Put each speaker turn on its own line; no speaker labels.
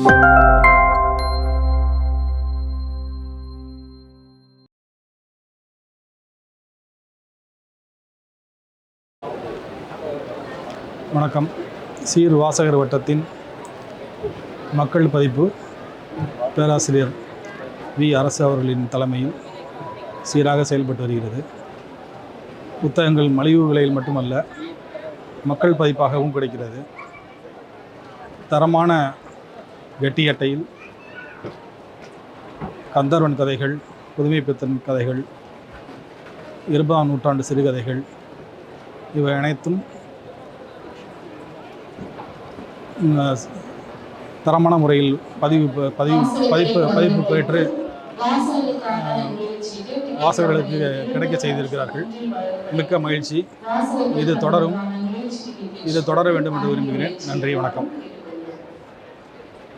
வணக்கம். சீர் வாசகர் வட்டத்தின் மக்கள் பதிப்பு பேராசிரியர் வி. அரசு அவர்களின் தலைமையில் சீராக செயல்பட்டு வருகிறது. புத்தகங்கள் மலிவு விலையில் மட்டுமல்ல மக்கள் பதிப்பாகவும் கிடைக்கிறது. தரமான வெட்டியட்டையில் கந்தர்வன் கதைகள் புதுமைப்பித்தன் கதைகள் இருபதாம் நூற்றாண்டு சிறுகதைகள் இவை அனைத்தும் தரமான முறையில் பதிவு பதிவு பதிப்பு பதிப்பு பெற்று வாசகர்களுக்கு கிடைக்க செய்திருக்கிறார்கள். மிக்க மகிழ்ச்சி. இது தொடரும். இது தொடர வேண்டும் என்று விரும்புகிறேன். நன்றி. வணக்கம்.